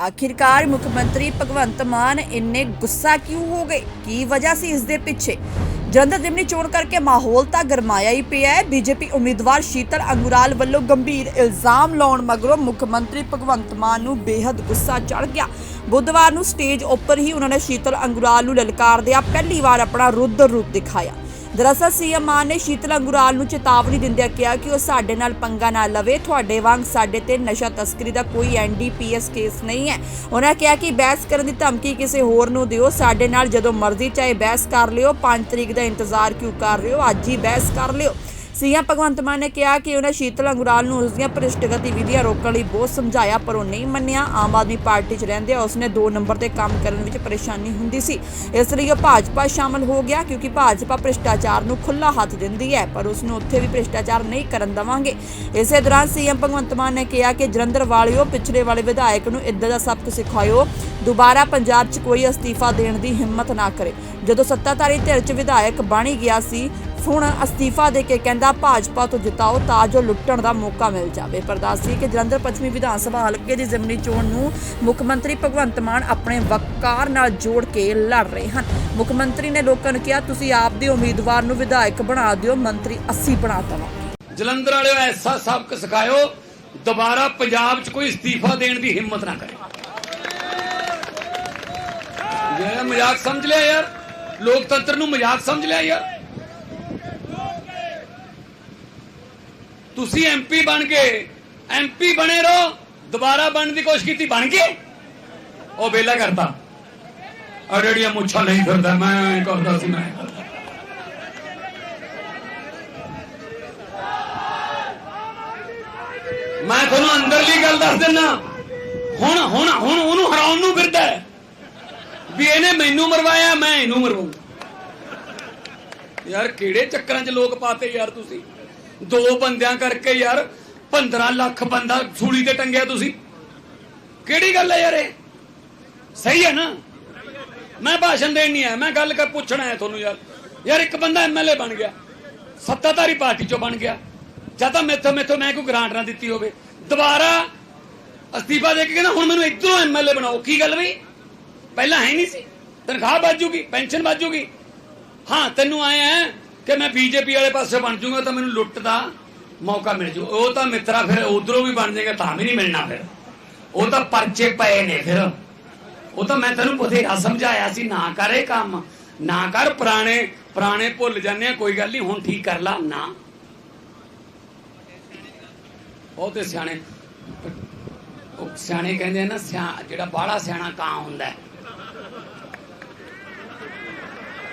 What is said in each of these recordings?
ਆਖਿਰਕਾਰ ਮੁੱਖ ਮੰਤਰੀ ਭਗਵੰਤ ਮਾਨ ਇੰਨੇ ਗੁੱਸਾ ਕਿਉਂ ਹੋ ਗਏ? ਕੀ ਵਜ੍ਹਾ ਸੀ ਇਸ ਦੇ ਪਿੱਛੇ? ਜਲੰਧਰ ਜ਼ਿਮਨੀ ਚੋਣ ਕਰਕੇ ਮਾਹੌਲ ਤਾਂ ਗਰਮਾਇਆ ਹੀ ਪਿਆ ਹੈ। ਬੀਜੇਪੀ ਉਮੀਦਵਾਰ ਸ਼ੀਤਲ ਅੰਗੁਰਾਲ ਵੱਲੋਂ ਗੰਭੀਰ ਇਲਜ਼ਾਮ ਲਾਉਣ ਮਗਰੋਂ ਮੁੱਖ ਮੰਤਰੀ ਭਗਵੰਤ ਮਾਨ ਨੂੰ ਬੇਹੱਦ ਗੁੱਸਾ ਚੜ ਗਿਆ। ਬੁੱਧਵਾਰ ਨੂੰ ਸਟੇਜ ਉੱਪਰ ਹੀ ਉਹਨਾਂ ਨੇ ਸ਼ੀਤਲ ਅੰਗੁਰਾਲ ਨੂੰ ਲਲਕਾਰਦਿਆਂ ਪਹਿਲੀ ਵਾਰ ਆਪਣਾ ਰੁੱਦਰ ਰੂਪ ਦਿਖਾਇਆ। ਦਰਅਸਲ ਸੀਐਮ ਮਾਨ ਨੇ ਸ਼ੀਤਲ ਅੰਗੁਰਾਲ ਨੂੰ ਚੇਤਾਵਨੀ ਦਿੰਦਿਆਂ ਕਿਹਾ ਕਿ ਉਹ ਸਾਡੇ ਨਾਲ ਪੰਗਾ ਨਾ ਲਵੇ। ਤੁਹਾਡੇ ਵਾਂਗ ਸਾਡੇ ਤੇ ਨਸ਼ਾ ਤਸਕਰੀ ਦਾ ਕੋਈ ਐਨਡੀਪੀਐਸ ਕੇਸ ਨਹੀਂ ਹੈ। ਉਹਨਾਂ ਕਿਹਾ ਕਿ ਬਹਿਸ ਕਰਨ ਦੀ ਧਮਕੀ ਕਿਸੇ ਹੋਰ ਨੂੰ ਦਿਓ। ਸਾਡੇ ਨਾਲ ਜਦੋਂ ਮਰਜ਼ੀ ਚਾਹੇ ਬਹਿਸ ਕਰ ਲਿਓ। 5 ਤਰੀਕ ਦਾ ਇੰਤਜ਼ਾਰ ਕਿਉਂ ਕਰ ਰਹੇ ਹੋ? ਅੱਜ ਹੀ ਬਹਿਸ ਕਰ ਲਿਓ। ਸੀਐਮ ਭਗਵੰਤ ਮਾਨ ਨੇ ਕਿਹਾ ਕਿ ਉਹਨਾਂ ਸ਼ੀਤਲ ਅੰਗੁਰਾਲ ਨੂੰ ਉਸ ਦੀਆਂ ਭ੍ਰਿਸ਼ਟ ਗਤੀਵਿਧੀਆਂ ਰੋਕਣ ਲਈ ਬਹੁਤ ਸਮਝਾਇਆ, ਪਰ ਉਹ ਨਹੀਂ ਮੰਨਿਆ। ਆਮ ਆਦਮੀ ਪਾਰਟੀ 'ਚ ਰਹਿੰਦੇ ਉਸਨੇ 2 ਨੰਬਰ ਤੇ ਕੰਮ ਕਰਨ ਵਿੱਚ ਪਰੇਸ਼ਾਨੀ ਹੁੰਦੀ ਸੀ। ਇਸ ਲਈ ਉਹ ਭਾਜਪਾ ਸ਼ਾਮਲ ਹੋ ਗਿਆ, ਕਿਉਂਕਿ ਭਾਜਪਾ ਭ੍ਰਿਸ਼ਟਾਚਾਰ ਨੂੰ ਖੁੱਲਾ ਹੱਥ ਦਿੰਦੀ ਹੈ, ਪਰ ਉਸ ਨੂੰ ਉੱਥੇ ਵੀ ਭ੍ਰਿਸ਼ਟਾਚਾਰ ਨਹੀਂ ਕਰਨ ਦੇਵਾਂਗੇ। ਇਸੇ ਦੌਰਾਨ ਸੀਐਮ ਭਗਵੰਤ ਮਾਨ ਨੇ ਕਿਹਾ ਕਿ ਜਲੰਧਰ ਵਾਲਿਓ, ਪਿਛਲੇ ਵਾਲੇ ਵਿਧਾਇਕ ਨੂੰ ਇੱਦਾਂ ਦਾ ਸਬਕ ਸਿਖਾਇਓ ਦੁਬਾਰਾ ਪੰਜਾਬ 'ਚ ਕੋਈ ਅਸਤੀਫਾ ਦੇਣ ਦੀ ਹਿੰਮਤ ਨਾ ਕਰੇ। ਜਦੋਂ ਸੱਤਾਧਾਰੀ ਧਿਰ 'ਚ ਵਿਧਾਇਕ ਬਣ ਹੀ ਗਿਆ ਸੀ, ਹੁਣ ਅਸਤੀਫਾ ਦੇ ਕੇ ਕਹਿੰਦਾ ਭਾਜਪਾ ਤੋਂ ਜਿਤਾਓ ਤਾਂ ਜੋ ਲੁੱਟਣ ਦਾ ਮੌਕਾ ਮਿਲ ਜਾਵੇ। ਪਰਦਾਸੀ ਕਿ ਜਲੰਧਰ ਪੱਛਮੀ ਵਿਧਾਨ ਸਭਾ ਹਲਕੇ ਦੀ ਜ਼ਿਮਨੀ ਚੋਣ ਨੂੰ ਮੁੱਖ ਮੰਤਰੀ ਭਗਵੰਤ ਮਾਨ ਆਪਣੇ ਵਕਾਰ ਨਾਲ ਜੋੜ ਕੇ ਲੜ ਰਹੇ ਹਨ। ਮੁੱਖ ਮੰਤਰੀ ਨੇ ਲੋਕਾਂ ਨੂੰ ਕਿਹਾ, ਤੁਸੀਂ ਆਪ ਦੇ ਉਮੀਦਵਾਰ ਨੂੰ ਵਿਧਾਇਕ ਬਣਾ ਦਿਓ, ਮੰਤਰੀ ਅਸੀਂ ਬਣਾ ਦੇਵਾਂਗੇ। ਜਲੰਧਰ ਵਾਲਿਓ, ਐਸਾ ਸਬਕ ਸਿਖਾਇਓ, ਦੁਬਾਰਾ ਪੰਜਾਬ 'ਚ ਕੋਈ ਅਸਤੀਫਾ ਦੇਣ ਦੀ ਹਿੰਮਤ ਨਾ ਕਰੇ। ਜਿਹੜਾ ਮਜ਼ਾਕ ਸਮਝ ਲਿਆ ਯਾਰ? ਲੋਕਤੰਤਰ ਨੂੰ ਮਜ਼ਾਕ ਸਮਝ ਲਿਆ ਯਾਰ? ਤੁਸੀਂ ਐਮਪੀ ਬਣ ਗਏ ਐਮਪੀ ਬਣੇ ਰਹੋ, ਦੁਬਾਰਾ ਬਣਨ ਦੀ ਕੋਸ਼ਿਸ਼ ਕੀਤੀ, ਬਣ ਗਏ? ਉਹ ਵੇਲਾ ਕਰਦਾ ਅੜੜੀਆਂ ਮੁੱਛਾਂ ਨਹੀਂ ਫਿਰਦਾ, ਮੈਂ ਕਰਦਾ ਸੀ, ਮੈਂ। ਮੈਂ ਤੁਹਾਨੂੰ ਅੰਦਰਲੀ ਗੱਲ ਦੱਸ ਦਿੰਦਾ ਹੁਣ ਹੁਣ ਹੁਣ ਉਹਨੂੰ ਹਰਾਉਣ ਨੂੰ ਫਿਰਦਾ ਹੈ। ਵੀ ਇਹਨੇ ਮੈਨੂੰ ਮਰਵਾਇਆ, ਮੈਂ ਇਹਨੂੰ ਮਰਵਾਉਂ ਯਾਰ, ਕਿਹੜੇ ਚੱਕਰਾਂ 'ਚ ਲੋਕ ਪਾਤੇ ਯਾਰ ਤੁਸੀਂ? ਦੋ ਬੰਦਿਆਂ ਕਰਕੇ ਯਾਰ 15 ਲੱਖ ਬੰਦਾ ਸੂਲੀ ਤੇ ਟੰਗਿਆ ਤੁਸੀਂ। ਕਿਹੜੀ ਗੱਲ ਹੈ ਯਾਰ ਇਹ? ਸਹੀ ਹੈ ਨਾ? ਮੈਂ ਭਾਸ਼ਣ ਦੇਣ ਨਹੀਂ ਆਇਆ, ਮੈਂ ਗੱਲ ਕਰ ਪੁੱਛਣਾ ਹੈ ਤੁਹਾਨੂੰ ਯਾਰ। ਯਾਰ, ਇੱਕ ਬੰਦਾ ਐਮਐਲਏ ਬਣ ਗਿਆ। ਸੱਤਾਧਾਰੀ ਪਾਰਟੀ ਚੋਂ ਬਣ ਗਿਆ। ਜਾਂ ਤਾਂ ਮੈਥੋਂ ਮੈਥੋਂ ਮੈਂ ਕੋਈ ਗ੍ਰਾਂਟ ਨਾ ਦਿੱਤੀ ਹੋਵੇ। ਦੁਬਾਰਾ ਅਸਤੀਫਾ ਦੇ ਕੇ ਕਹਿੰਦਾ, ਹੁਣ ਮੈਨੂੰ ਇਧਰੋਂ ਐਮਐਲਏ ਬਣਾਓ। ਕੀ ਗੱਲ ਬਈ? ਪਹਿਲਾਂ ਹੈ ਨਹੀਂ ਸੀ। ਤਨਖਾਹ ਵੱਜੂਗੀ ਪੈਨਸ਼ਨ ਵੱਜੂਗੀ ਹਾਂ, ਤੈਨੂੰ ਆਏ ਹੈ ਕਿ ਮੈਂ ਬੀਜੇਪੀ ਵਾਲੇ ਪਾਸੇ ਬਣ ਜਾਊਂਗਾ ਤਾਂ ਮੈਨੂੰ ਲੁੱਟ ਦਾ ਮੌਕਾ ਮਿਲ ਜੂ। ਉਹ ਤਾਂ ਮਿੱਤਰਾ ਫਿਰ ਉਧਰੋਂ ਵੀ ਬਣ ਜਾਏਗਾ, ਤਾਂ ਵੀ ਨਹੀਂ ਮਿਲਣਾ ਫਿਰ। ਉਹ ਤਾਂ ਪਰਚੇ ਪਏ ਨੇ ਫਿਰ। ਉਹ ਤਾਂ ਮੈਂ ਤੈਨੂੰ ਬਥੇਰਾ ਸਮਝਾਇਆ ਸੀ, ਨਾ ਕਰੇ ਕੰਮ, ਨਾ ਕਰ ਪੁਰਾਣੇ ਪੁਰਾਣੇ ਭੁੱਲ ਜਾਂਦੇ ਆ, ਕੋਈ ਗੱਲ ਨਹੀਂ, ਹੁਣ ਠੀਕ ਕਰ ਲਾ, ਨਾ। ਬਹੁਤੇ ਸਿਆਣੇ, ਉਹ ਸਿਆਣੇ ਕਹਿੰਦੇ ਆ ਨਾ, ਸਿਆ ਜਿਹੜਾ ਬਾਹਲਾ ਸਿਆਣਾ ਕਾਂ ਹੁੰਦਾ ਹੈ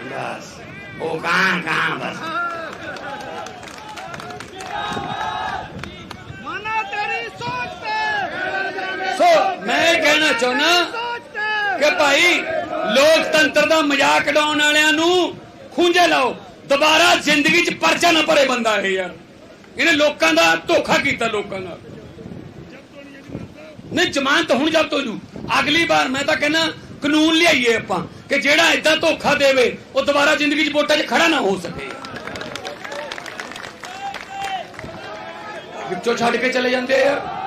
ਬਸ। ਉਹ ਕਾਂ ਕਾਂ ਬਸ। ਮਨਾ ਤੇਰੀ ਸੋਚ ਤੇ। ਸੋ ਮੈਂ ਇਹ ਕਹਿਣਾ ਚਾਹੁੰਦਾ ਕਿ ਭਾਈ ਲੋਕਤੰਤਰ ਦਾ ਮਜ਼ਾਕ ਉਡਾਉਣ ਵਾਲਿਆਂ ਨੂੰ ਖੂੰਜੇ ਲਾਓ। ਦੁਬਾਰਾ ਜ਼ਿੰਦਗੀ 'ਚ ਪਰਚਾ ਨਾ ਭਰੇ ਬੰਦਾ ਇਹ ਯਾਰ। ਇਹਨੇ ਲੋਕਾਂ ਦਾ ਧੋਖਾ ਕੀਤਾ ਲੋਕਾਂ ਨਾਲ। ਨਹੀਂ ਜ਼ਮਾਨਤ ਹੁਣ ਜਬ ਤੋਂ ਜੂ। ਅਗਲੀ ਵਾਰ ਮੈਂ ਤਾਂ ਕਹਿੰਦਾ ਕਾਨੂੰਨ ਲਿਆਈਏ ਆਪਾਂ। ਕਿ ਜਿਹੜਾ ਇਦਾਂ ਧੋਖਾ ਦੇਵੇ, ਉਹ ਦੁਬਾਰਾ ਜ਼ਿੰਦਗੀ 'ਚ ਵੋਟਾਂ 'ਚ ਖੜਾ ਨਾ ਹੋ ਸਕੇ। ਵਿੱਚੋਂ ਛੱਡ ਕੇ ਚਲੇ ਜਾਂਦੇ ਆ।